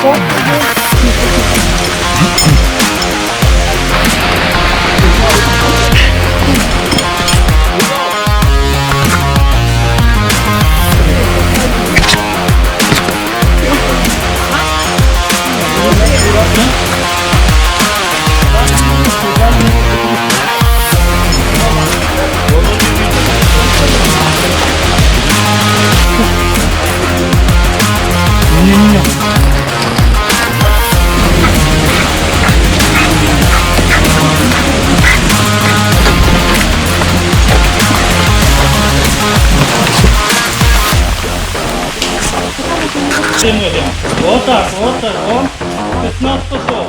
我你不是 Отак, отак, о. 15